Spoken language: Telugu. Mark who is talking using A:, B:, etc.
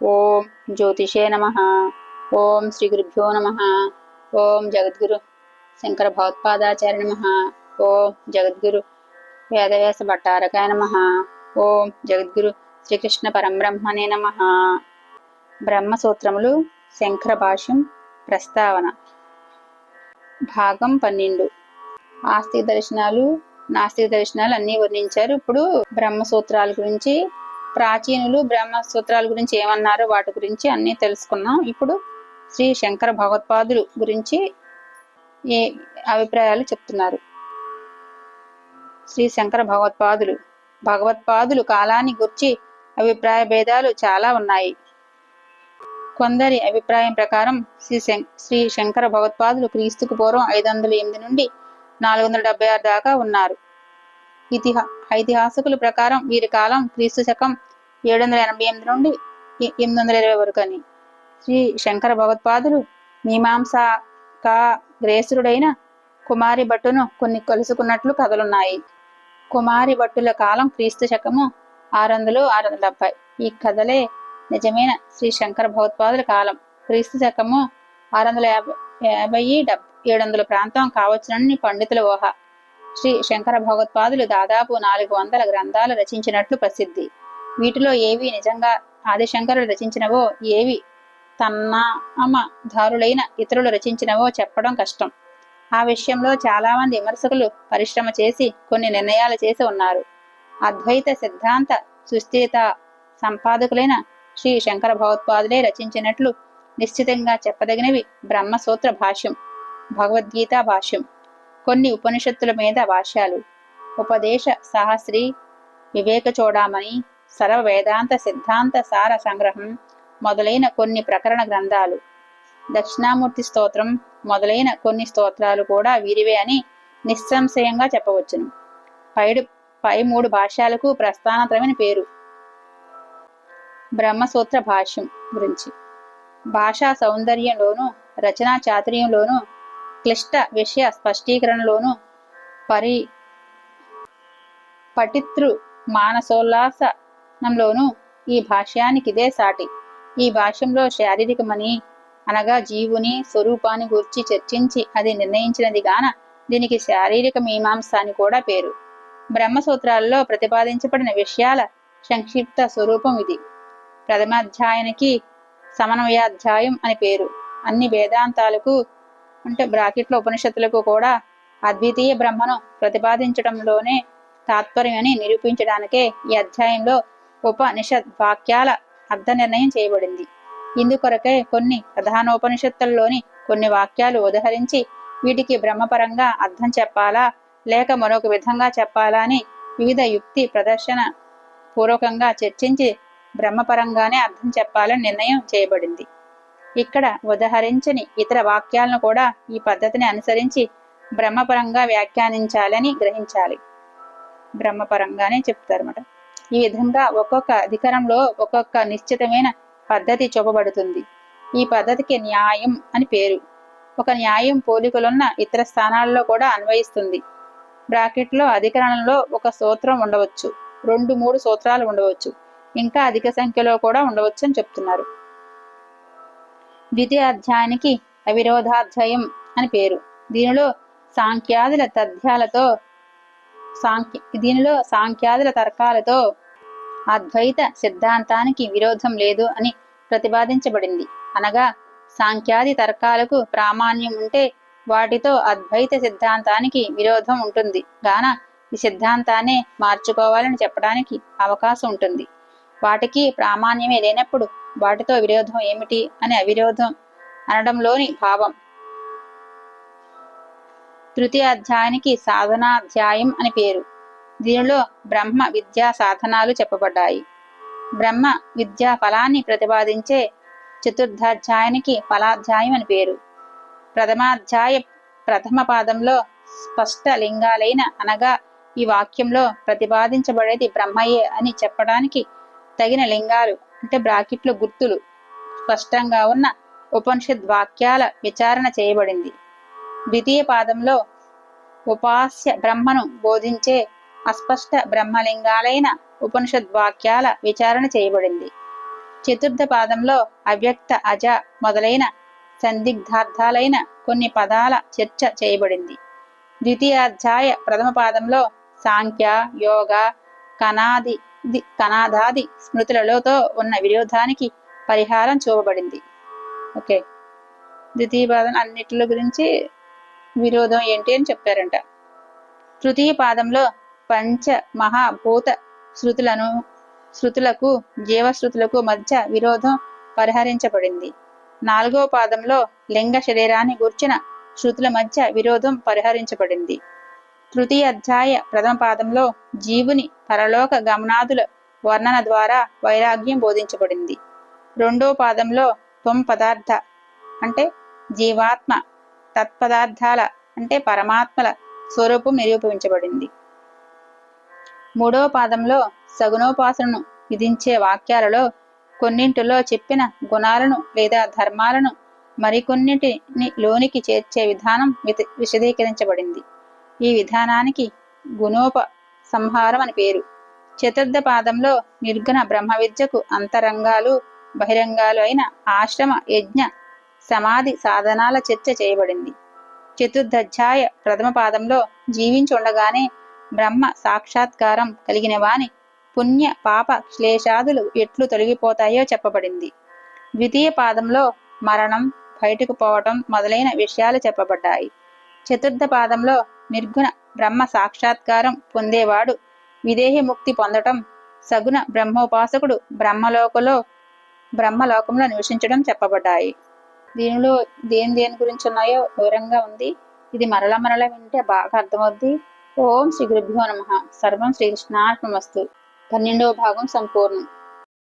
A: ఓం జ్యోతిషే నమ. ఓం శ్రీ గురుభ్యో నమ. ఓం జగద్గురు శంకర భగవత్పాదాచార్య నమ. ఓం జగద్గురు వేదవ్యాస భట్టారకాయ నమ. ఓం జగద్గురు శ్రీకృష్ణ పరంబ్రహ్మనే నమ. బ్రహ్మసూత్రములు శంకర భాష్యం ప్రస్తావన. భాగం పన్నెండు. ఆస్తిక దర్శనాలు నాస్తిక దర్శనాలు అన్నీ వర్ణించారు. ఇప్పుడు బ్రహ్మసూత్రాల గురించి ప్రాచీనులు బ్రహ్మసూత్రాల గురించి ఏమన్నారో వాటి గురించి అన్నీ తెలుసుకున్నాం. ఇప్పుడు శ్రీ శంకర భగవత్పాదులు గురించి ఏ అభిప్రాయాలు చెప్తున్నారు? శ్రీ శంకర భగవత్పాదులు భగవత్పాదులు కాలాన్ని గుర్చి అభిప్రాయ భేదాలు చాలా ఉన్నాయి. కొందరి అభిప్రాయం ప్రకారం శ్రీ శం శ్రీ శంకర భగవత్పాదులు క్రీస్తుకు పూర్వం ఐదు వందల ఎనిమిది నుండి నాలుగు వందల డెబ్బై ఆరు దాకా ఉన్నారు. ఇతిహా ఐతిహాసికుల ప్రకారం వీరి కాలం క్రీస్తు శకం ఏడు వందల ఎనభై ఎనిమిది నుండి ఎనిమిది వందల ఇరవై వరకు అని. శ్రీ శంకర భగవత్పాదులు మీమాంసకా గ్రేసురుడైన కుమారి భట్టును కొన్ని కలుసుకున్నట్లు కథలున్నాయి కుమారి భట్టుల కాలం క్రీస్తు శకము ఆరు వందలు ఆరు వందల డెబ్బై ఈ కథలే నిజమైన శ్రీ శంకర భగవత్పాదుల కాలం. క్రీస్తు శకము ఆరు వందల యాభై యాభై డెబ్బై ఏడు వందల ప్రాంతం కావచ్చునని పండితుల ఊహ. శ్రీ శంకర భగవత్పాదులు దాదాపు నాలుగు వందల గ్రంథాలు రచించినట్లు ప్రసిద్ధి. వీటిలో ఏవి నిజంగా ఆదిశంకరుడు రచించినవో ఏవి తన్నామ దారులైన ఇతరులు రచించినవో చెప్పడం కష్టం. ఆ విషయంలో చాలా మంది విమర్శకులు పరిశ్రమ చేసి కొన్ని నిర్ణయాలు చేసి ఉన్నారు. అద్వైత సిద్ధాంత సుస్థిరత సంపాదకులైన శ్రీ శంకర భగవత్పాదులే రచించినట్లు నిశ్చితంగా చెప్పదగినవి బ్రహ్మసూత్ర భాష్యం భగవద్గీత భాష్యం. కొన్ని ఉపనిషత్తుల మీద భాష్యాలు. ఉపదేశ సహస్రి వివేక చూడామణి సర్వ వేదాంత సిద్ధాంత సార సంగ్రహం మొదలైన కొన్ని ప్రకరణ గ్రంథాలు. దక్షిణామూర్తి స్తోత్రం మొదలైన కొన్ని స్తోత్రాలు కూడా వీరివే అని నిస్సంశయంగా చెప్పవచ్చును. పైడు పై మూడు భాష్యాలకు ప్రస్థానత్రమైన పేరు. బ్రహ్మసూత్ర భాష్యం గురించి. భాషా సౌందర్యంలోను రచనా చాతుర్యంలోనూ క్లిష్ట విషయ స్పష్టీకరణలోను పరి పటితృ మానసోల్లాసనంలోను ఈ భాష్యానికిదే సాటి. ఈ భాష్యంలో శారీరకమని అనగా జీవుని స్వరూపాన్ని గురించి చర్చించి అది నిర్ణయించినది గాన దీనికి శారీరక మీమాంస అని కూడా పేరు. బ్రహ్మసూత్రాల్లో ప్రతిపాదించబడిన విషయాల సంక్షిప్త స్వరూపం ఇది. ప్రథమాధ్యాయానికి సమన్వయాధ్యాయం అని పేరు. అన్ని వేదాంతాలకు అంటే బ్రాకెట్లో ఉపనిషత్తులకు కూడా అద్వితీయ బ్రహ్మను ప్రతిపాదించడంలోనే తాత్పర్యం అని నిరూపించడానికే ఈ అధ్యాయంలో ఉపనిషద్ వాక్యాల అర్థ నిర్ణయం చేయబడింది. ఇందుకొరకే కొన్ని ప్రధానోపనిషత్తుల్లోని కొన్ని వాక్యాలు ఉదహరించి వీటికి బ్రహ్మపరంగా అర్థం చెప్పాలా లేక మరొక విధంగా చెప్పాలా అని వివిధ యుక్తి ప్రదర్శన పూర్వకంగా చర్చించి బ్రహ్మపరంగానే అర్థం చెప్పాలని నిర్ణయం చేయబడింది. ఇక్కడ ఉదహరించని ఇతర వాక్యాలను కూడా ఈ పద్ధతిని అనుసరించి బ్రహ్మపరంగా వ్యాఖ్యానించాలని గ్రహించాలి. బ్రహ్మపరంగానే చెప్తారన్నమాట. ఈ విధంగా ఒక్కొక్క అధికారంలో ఒక్కొక్క నిశ్చితమైన పద్ధతి చూపబడుతుంది. ఈ పద్ధతికి న్యాయం అని పేరు. ఒక న్యాయం పోలికలున్న ఇతర స్థానాల్లో కూడా అన్వయిస్తుంది. బ్రాకెట్లో అధికరణంలో ఒక సూత్రం ఉండవచ్చు. రెండు మూడు సూత్రాలు ఉండవచ్చు. ఇంకా అధిక సంఖ్యలో కూడా ఉండవచ్చు అని చెప్తున్నారు. ద్వితీయ అధ్యాయానికి అవిరోధాధ్యాయం అని పేరు. దీనిలో సాంఖ్యాదుల తథ్యాలతో సాంఖ్య దీనిలో సాంఖ్యాదుల తర్కాలతో అద్వైత సిద్ధాంతానికి విరోధం లేదు అని ప్రతిపాదించబడింది. అనగా సాంఖ్యాది తర్కాలకు ప్రామాణ్యం ఉంటే వాటితో అద్వైత సిద్ధాంతానికి విరోధం ఉంటుంది. గాన ఈ సిద్ధాంతాన్ని మార్చుకోవాలని చెప్పడానికి అవకాశం ఉంటుంది. వాటికి ప్రామాణ్యమే లేనప్పుడు వాటితో విరోధం ఏమిటి అని అవిరోధం అనడంలోని భావం. తృతీయ అధ్యాయానికి సాధనాధ్యాయం అని పేరు. దీనిలో బ్రహ్మ విద్యా సాధనాలు చెప్పబడ్డాయి. బ్రహ్మ విద్యా ఫలాన్ని ప్రతిపాదించే చతుర్థాధ్యాయానికి ఫలాధ్యాయం అని పేరు. ప్రథమాధ్యాయ ప్రథమ పాదంలో స్పష్ట లింగాలైన అనగా ఈ వాక్యంలో ప్రతిపాదించబడేది బ్రహ్మయే అని చెప్పడానికి తగిన లింగాలు అంటే బ్రాకెట్లో గుర్తులు. స్పష్టంగా ఉన్న ఉపనిషద్ వాక్యాల విచారణ చేయబడింది. ద్వితీయ పాదంలో ఉపాస్య బ్రహ్మను బోధించే అస్పష్ట బ్రహ్మలింగాలైన ఉపనిషద్ వాక్యాల విచారణ చేయబడింది. చతుర్థ పాదంలో అవ్యక్త అజ మొదలైన సందిగ్ధార్థాలైన కొన్ని పదాల చర్చ చేయబడింది. ద్వితీయాధ్యాయ ప్రథమ పాదంలో సాంఖ్య యోగ కనాది కనాదాది స్మృతులలోతో ఉన్న విరోధానికి పరిహారం చూపబడింది. ఓకే. ద్వితీయ పాదం గురించి విరోధం ఏంటి అని చెప్పారంట. తృతీయ పాదంలో పంచ మహాభూత శృతులను శృతులకు జీవశృతులకు మధ్య విరోధం పరిహరించబడింది. నాలుగో పాదంలో లింగ శరీరాన్ని గూర్చిన శృతుల మధ్య విరోధం పరిహరించబడింది. తృతీయ అధ్యాయ ప్రథమ పాదంలో జీవుని పరలోక గమనాదుల వర్ణన ద్వారా వైరాగ్యం బోధించబడింది. రెండో పాదంలో త్వం పదార్థ అంటే జీవాత్మ తత్పదార్థాల అంటే పరమాత్మల స్వరూపం నిరూపించబడింది. మూడో పాదంలో సగుణోపాసనను విధించే వాక్యాలలో కొన్నింటిలో చెప్పిన గుణాలను లేదా ధర్మాలను మరికొన్నిటిని లోనికి చేర్చే విధానం విశదీకరించబడింది. ఈ విధానానికి గుణోప సంహారం అని పేరు. చతుర్థ పాదంలో నిర్గుణ బ్రహ్మ విద్యకు అంతరంగాలు బహిరంగాలు అయిన ఆశ్రమ యజ్ఞ సమాధి సాధనాల చర్చ చేయబడింది. చతుర్థధ్యాయ ప్రథమ పాదంలో జీవించి ఉండగానే బ్రహ్మ సాక్షాత్కారం కలిగిన వాని పుణ్య పాప క్లేశాదులు ఎట్లు తొలగిపోతాయో చెప్పబడింది. ద్వితీయ పాదంలో మరణం బయటకు పోవటం మొదలైన విషయాలు చెప్పబడ్డాయి. చతుర్థ పాదంలో నిర్గుణ బ్రహ్మ సాక్షాత్కారం పొందేవాడు. విదేహి ముక్తి పొందటం సగుణ బ్రహ్మోపాసకుడు బ్రహ్మలోకలో బ్రహ్మలోకంలో నివసించడం చెప్పబడ్డాయి. దీనిలో దేని దేని గురించి ఉన్నాయో వివరంగా ఉంది. ఇది మరల మరల వింటే బాగా అర్థమవుద్ది. ఓం శ్రీ గురుభ్యో నమ. సర్వం శ్రీకృష్ణార్పణమస్తు పన్నెండవ భాగం సంపూర్ణం.